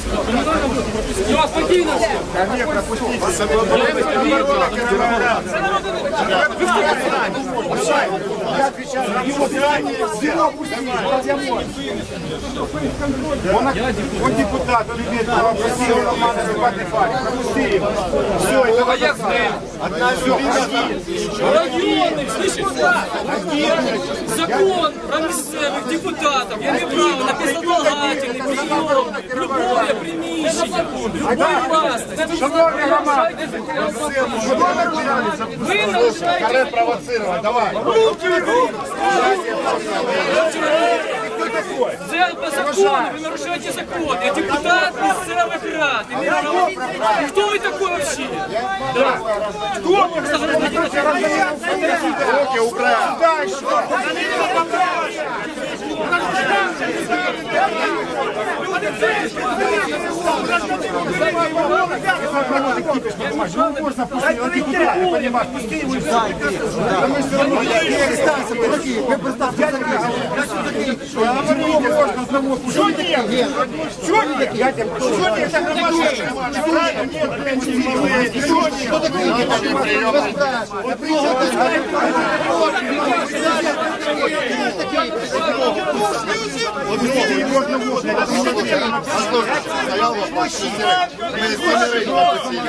Все, спокійно всі. Он депутат, он имеет право просить Романа Рыбатый парень. Пропусти его. Все, это А як з ним? одна Районних, слышите? Закон про місцевих депутатів. Я маю право на безотлагательний прийом, любое приміщення, любої власності. Шановний Роман, Ви нарушаєте провоцировать, давай. Це по закону, ви нарушаєте закон. Я депутат місцевих рад. Имею право. Хто ви такой вообще? Да. Кто? Руки убрал. Дальше. Ну, можно пустить, он депутат, понимаешь, пусти его и все. Дураки, вы представьте, можно одного пустить. Что нет? Что нет? Я тебе Что нет? Это громадное. Правильно? Нет, Что нет? Что такое?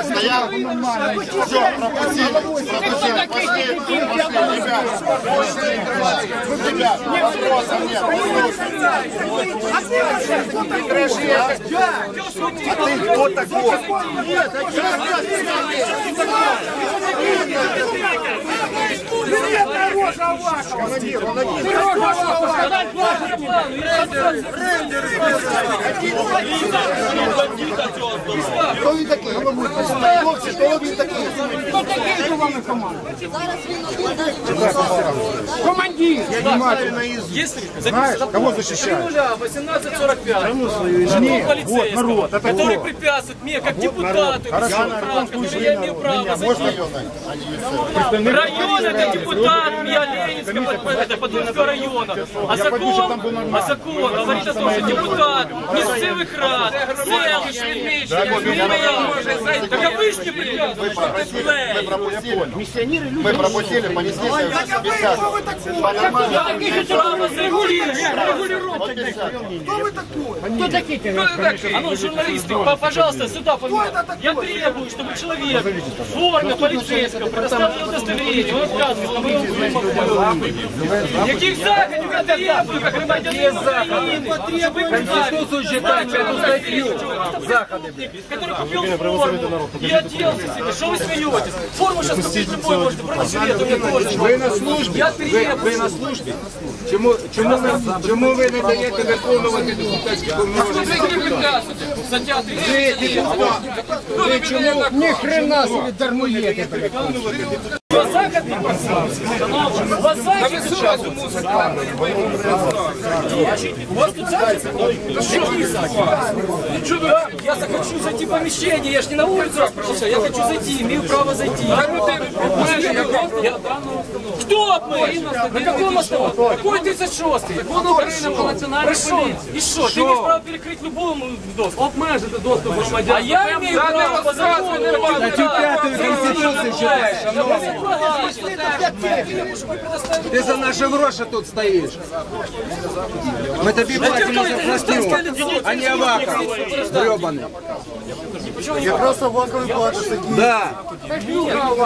Стоял все, пропустили, пропустили. Пошли, пошли, ребят. Пошли, ребят, вопросов нет. А ты кто такой? Командир, он один. Хто він такий? Хлопці, хто він такий? Командир! Внимательно из... Если Знаешь, кого защищаешь? 1845. Нет, вот полицейского, народ, это который кто? препятствует мне, как депутату, Хорошо. который я имею право Можно зайти. района? Район это депутат я Ленинского под- это Подольского района. А закон, а закон? Говорит о том, что депутат місцевих рад, селищ, Так а ви ж не препятствуєте. Мы пропустили. Мы пропустили, понесли свою обязательность. По-нормальному. Право зарегулировать. А ну, журналисты, по- пожалуйста, сюда. Я требую, чтобы человек в форме полицейского предоставил удостоверение. Он отказывается, мы его вымотаем. Каких заходов я требую, как громадянин Украины? Чтобы вы Конституцию читайте, эту статью. Который купил форму и оделся себе. Что вы смеетесь? Форму сейчас купить любой можете, бронежилет у меня тоже. Ви на службі? Я Ви, требую. ви на службі? Чому, чому, ви, чому ви не даєте виконувати депутатські повноваження? Стаття Ви 30. депутат. Ви чому ні хрена собі дармуєте, блядь? У вас тут вы? Я захочу зайти в помещение, я ж не на улицу распрощался, я хочу зайти, имею право зайти. Я- Кто обмежив? На каком основании? Какой 36-й? Закон України про національну поліцію. І що? Ти маєш право перекрити любому доступ? Обмежити доступ громадян. А я имею право по закону. Статтю 5 Конституції читаєш, Ти за наші гроші тут стоїш. Ми тобі платимо за пластину, а не аваков, гребаний. Я просто ваковый плачу такие. Да.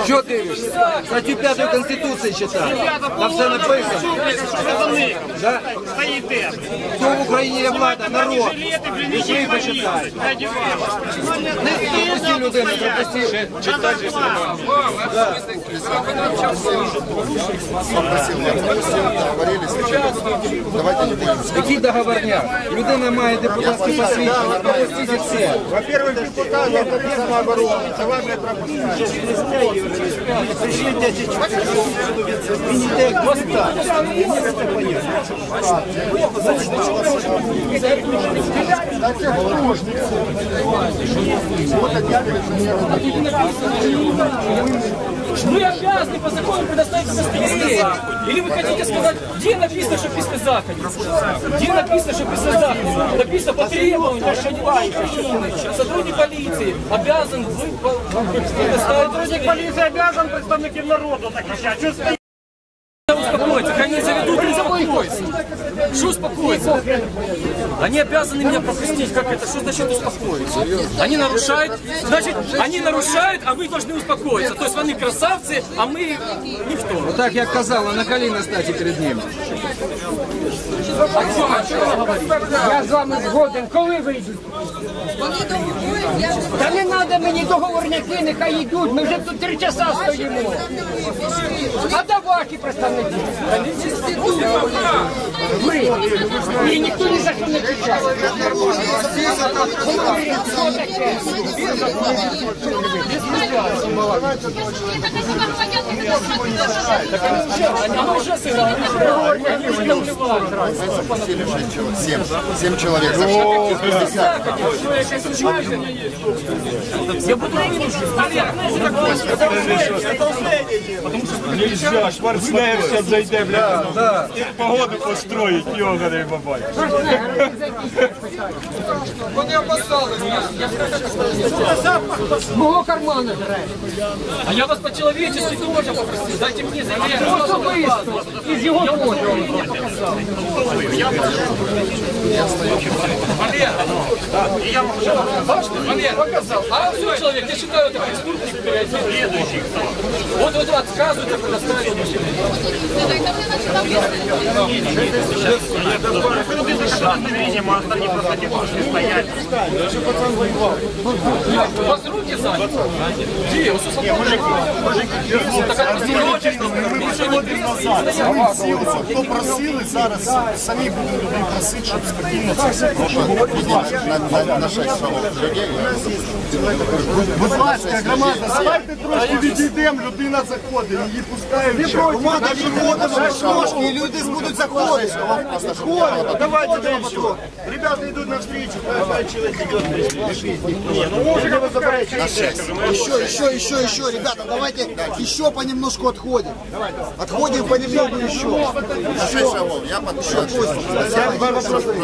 Що дивишся? Статтю 5 Конституції читай. Та все написано. Стоїте. Хто в Україні є влада, народ. І ви почитаєте. Не стільки людини пропустили. Читайте, Які договорня? Людина має депутатські посвідчення. Пропустіть всі. Во-первых, депутат, во-вторых, наоборот. Це вам не пропускають. Прищіть 10 часов. Самооборона. Давай, блядь, пропускай. Вы обязаны по закону предоставить удостоверение. Или вы хотите сказать, где написано, что после захода? Где написано, что после захода? Написано по требованию, не Сотрудник полиции обязан предоставить Сотрудник полиции обязан представників народу захищати. Що стоїть? успокоиться, они заведут и успокоиться. Что успокоиться? Они обязаны меня пропустить, как это, что значит успокоиться? Они нарушают, значит, они нарушают, а вы должны успокоиться. То есть они красавцы, а мы никто. Так як казала, на коліна статі перед ним. Я з вами згоден, коли вийдуть? Та не треба мені договорняки, нехай йдуть, ми вже тут три часа стоїмо. А ваші представники? Ви. І ніхто ні за що не кричав. Таке? Они уже сыграли. Они уже. Семь. Человек. Я буду Нельзя, Шварценеггер сейчас зайде. Погоду построить, йоганий бабай. З мого кармана. А я вас по-человечески тоже попросил. Дайте мне заявление. Особисто. Із його поділу. Валер, а все, человек, я считаю, это преступник переодетый. Вот, вот, отказывается предоставить У вас руки заняты? Где? У Так это постережно. Ничего не писано. Хто просили, зараз самі будемо людей просити, щоб спокійно це все пройшло. На, на, на шесть шагов людей. Будь ласка, громада, давайте трошки відійдемо, людина заходить, її пускають. Громада відходимо трошки, і люди будуть заходити. Ходимо, давайте дальше. Ребята йдуть навстречу, пять человек идет. Не, ну можно вы забираете. Еще, еще, еще, еще, ребята, давайте еще понемножку отходим. Отходим понемногу еще. На шесть шагов. Я подпишу.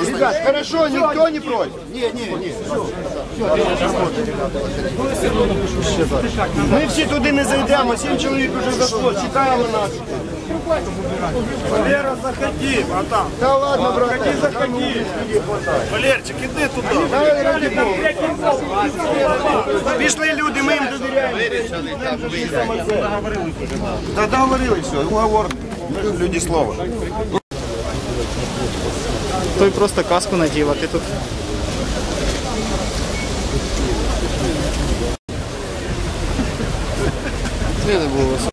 Ребят, хорошо, никто не против. Не, не, не. Ми всі туди не зайдемо, сім чоловік вже зайшло, чекаємо нас. Валера, заходи, братан. Да ладно, брат. Заходи, заходи. Валерчик, іди туди. Давай, ради Бога. Пішли люди, ми їм довіряємо. Та договорились, все, уговор. Люди слова. Той просто каску надів, а ти тут. Не було.